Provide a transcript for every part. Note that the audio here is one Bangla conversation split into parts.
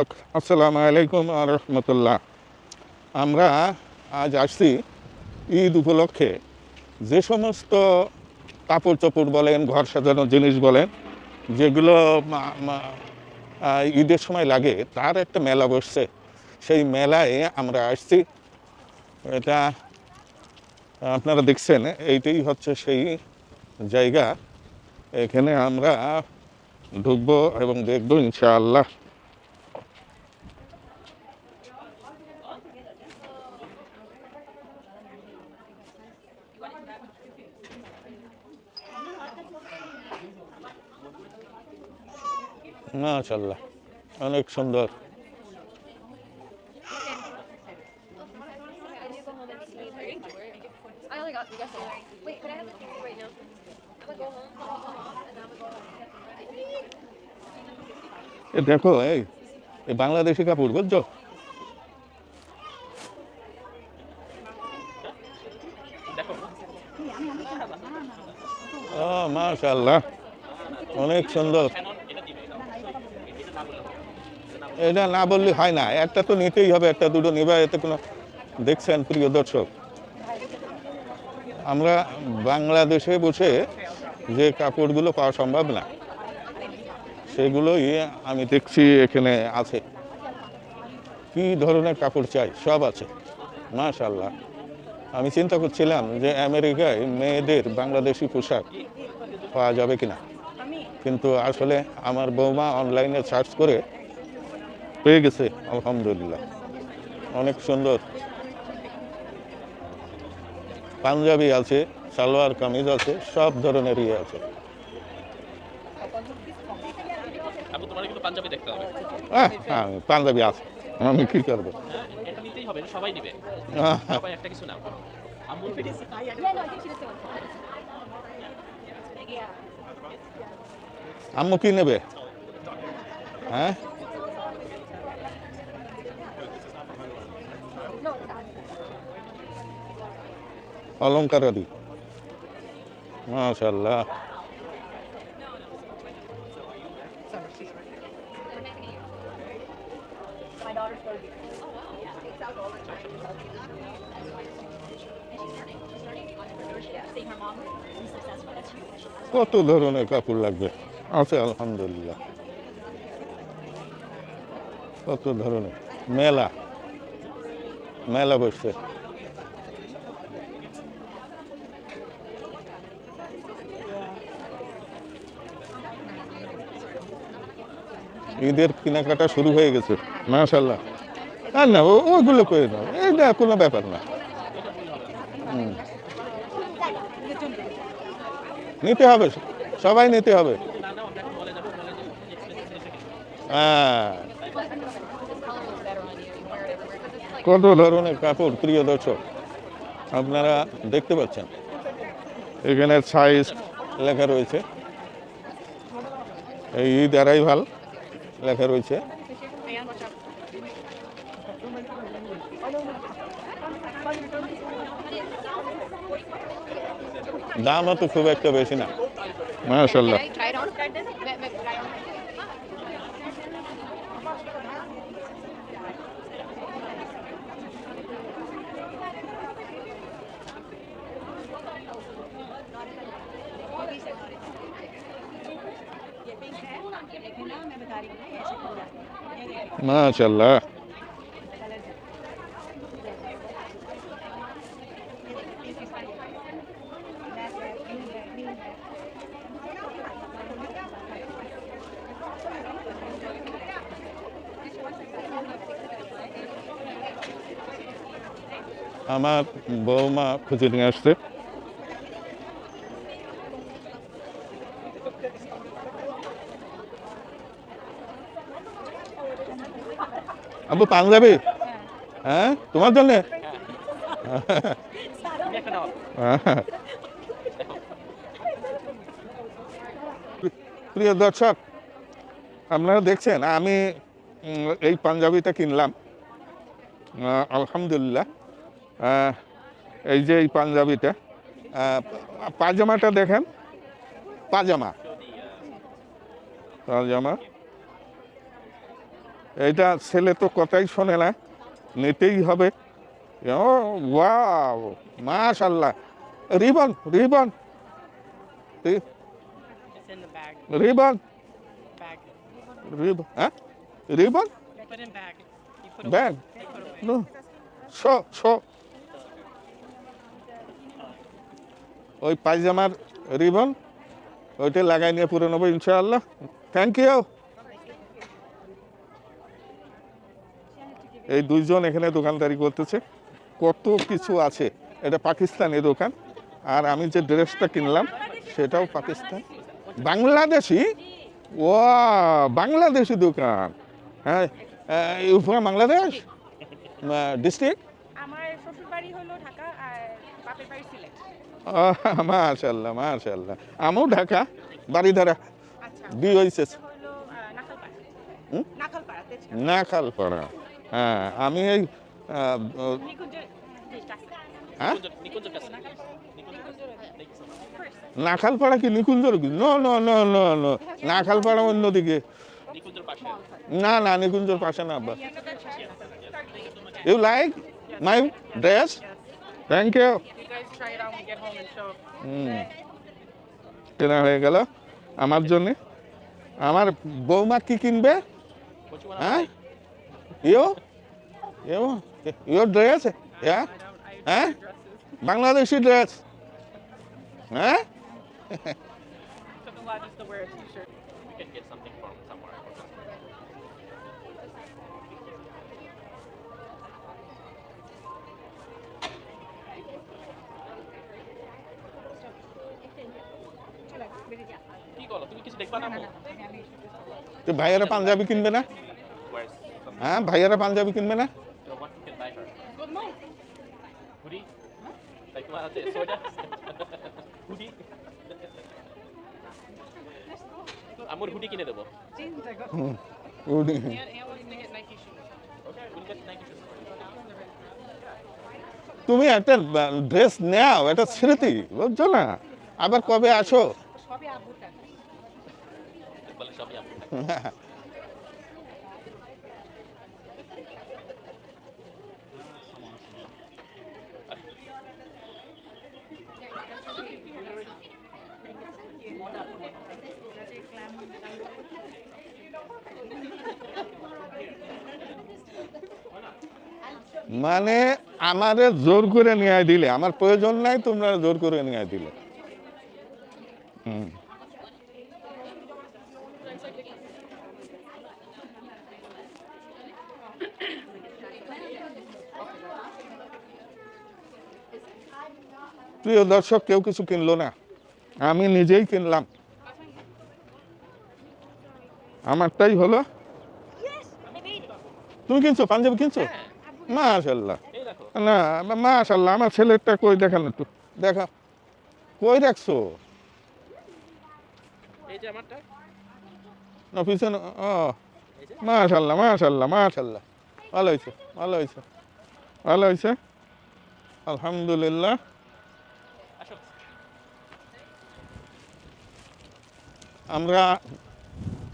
আসসালামু আলাইকুম রহমতুল্লাহ। আমরা আজ আসছি ঈদ উপলক্ষে। যে সমস্ত কাপড় চোপড় বলেন, ঘর সাজানোর জিনিস বলেন, যেগুলো ঈদের সময় লাগে, তার একটা মেলা বসছে। সেই মেলায় আমরা আসছি। এটা আপনারা দেখছেন, এইটাই হচ্ছে সেই জায়গা। এখানে আমরা ঢুকবো এবং দেখব ইনশাআল্লাহ। Gonna go এ দেখো এই বাংলাদেশি কাপড় বুঝছ? মাশাল্লাহ অনেক সুন্দর। এটা না বললে হয় না, একটা তো নিতেই হবে, একটা দুটো নেবে, এতে কোনো দেখছেন প্রিয় দর্শক, আমরা বাংলাদেশে বসে যে কাপড়গুলো পাওয়া সম্ভব না, সেগুলোই আমি দেখছি এখানে আছে। কি ধরনের কাপড় চাই? সব আছে। মাশাল্লাহ আমি চিন্তা করছিলাম যে আমেরিকায় মেয়েদের বাংলাদেশি পোশাক পাওয়া যাবে কিনা। কিন্তু আসলে আমার বৌমা অনলাইনে সার্চ করে পেয়ে গেছে আলহামদুলিল্লাহ। অনেক সুন্দর। পাঞ্জাবি আছে সালোয়ার কামিজ আছে সব ধরনের ইয়ে আছে। আপু তোমার কিন্তু পাঞ্জাবি দেখতে হবে। আহ, হ্যাঁ, পাঞ্জাবি আছে। আমি কি করব? হ্যাঁ এটা নিতেই হবে successful. That's huge. কত ধরনের কাপড় লাগবে? আছে আলহামদুলিল্লাহ। কত ধরনের? মেলা। মেলা বসছে। ঈদের কেনাকাটা শুরু হয়ে গেছে মাশাল্লাহ আর না ওগুলো করে নাও এটা কোনো ব্যাপার না। নিতে হবে, সবাই নিতে হবে। হ্যাঁ। কত ধরনের কাপড়, প্রিয় দর্শক, আপনারা দেখতে পাচ্ছেন? এখানে সাইজ লেখা রয়েছে। এই ঈদ অ্যারাইভাল লেখা রয়েছে। দামও তো খুব একটা বেশি না। মাশাল্লাহ মাশাল্লাহ আমার বৌমা খুঁজে নিয়ে আসছে আবু পাঞ্জাবি হ্যাঁ? তোমার জন্য? প্রিয় দর্শক, আপনারা দেখছেন, আমি এই পাঞ্জাবিটা কিনলাম। আলহামদুলিল্লাহ। এই যে এই পাঞ্জাবিটা পাজামাটা দেখেন। পাজামা। পাজামা। এইটা ছেলে তো কথাই শোনে না। নিতেই হবে। ও, ওয়াও, মাশাল্লাহ। Ribbon ribbon. রিবন। রিবন হ্যাঁ? রিবন? Bag show show. ওই পায়জামার রিবন, ওইটা লাগাই নিয়ে পুরো নেব ইনশাআল্লাহ। থ্যাংক ইউ এই দুইজন এখানে দোকানদারি করতেছে। কত কিছু আছে। এটা পাকিস্তানি দোকান। আর আমি যে ড্রেসটা কিনলাম সেটাও পাকিস্তান। বাংলাদেশি? ও বাংলাদেশি দোকান। হ্যাঁ বাংলাদেশ? ডিস্ট্রিক্ট? মাশাল্লাহ মাশাল্লাহ আমিও ঢাকা বাড়িধারা আচ্ছা। দুই হয়েছে নাখালপাড়া। হ্যাঁ আমি এই। হ্যাঁ. নাখালপাড়া কি নিকুঞ্জর no no no no no Nakhalpara অন্যদিকে। না না, নিকুঞ্জর পাশে না আব্বা you like my dress thank you কেনা হয়ে গেল আমার জন্যে। আমার বৌমা কি কিনবে? হ্যাঁ? ইউ ইউ ইউর ড্রেস হ্যাঁ হ্যাঁ বাংলাদেশি ড্রেস হ্যাঁ Took a lot just to wear a t-shirt. We can get something from somewhere. কি করো তুমি কিছু দেখবা না তো ভাইয়েরা পাঞ্জাবি কিনবে না হ্যাঁ ভাইয়ারা পাঞ্জাবি কিনবে না? আমার হুডি কিনে দেবো তুমি একটা ড্রেস নাও এটা স্মৃতি বুঝছ না? আবার কবে আসো? সবই মানে আমাদের জোর করে নিয়ে দিলে আমার প্রয়োজন নাই তোমরা জোর করে নিয়ে দিলে হুম। প্রিয় দর্শক কেউ কিছু কিনলো না। আমি নিজেই কিনলাম। আমারটাই হলো। তুমি কিনছো? পাঞ্জাবি কিনছো? মাশাল্লাহ না মাশাল্লাহ আমার ছেলেরটা কই? দেখান একটু। দেখা। কই রাখছো? না পিছনে ও। মাশাল্লাহ মাশাল্লাহ মাশাল্লাহ ভালো হয়েছে ভালো হয়েছে। ভালো হয়েছে। আলহামদুলিল্লাহ। আমরা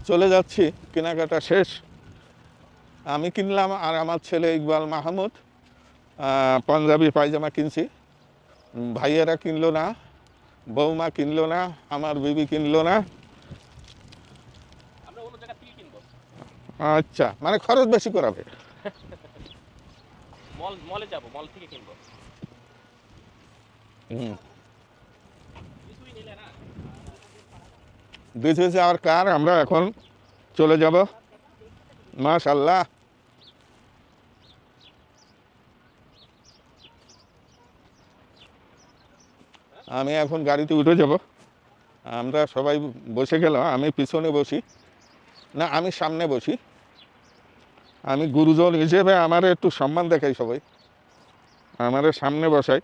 চলে যাচ্ছি কেনাকাটা শেষ। আমি কিনলাম আর আমার ছেলে ইকবাল মাহমুদ পাঞ্জাবি পায়জামা কিনছি। ভাইয়েরা কিনলো না বৌমা কিনলো না আমার বিবি কিনলো না। আচ্ছা মানে খরচ বেশি করাবে। মল মলে যাব মল থেকে কিনবো। হুম। ইজ আওয়ার কার আমরা এখন চলে যাব। মাশাল্লাহ আমি এখন গাড়িতে উঠে যাব। আমরা সবাই বসে গেল আমি পিছনে বসি। না, আমি সামনে বসি। আমি গুরুজন হিসেবে আমার একটু সম্মান দেখাই সবাই। আমারে সামনে বসাই।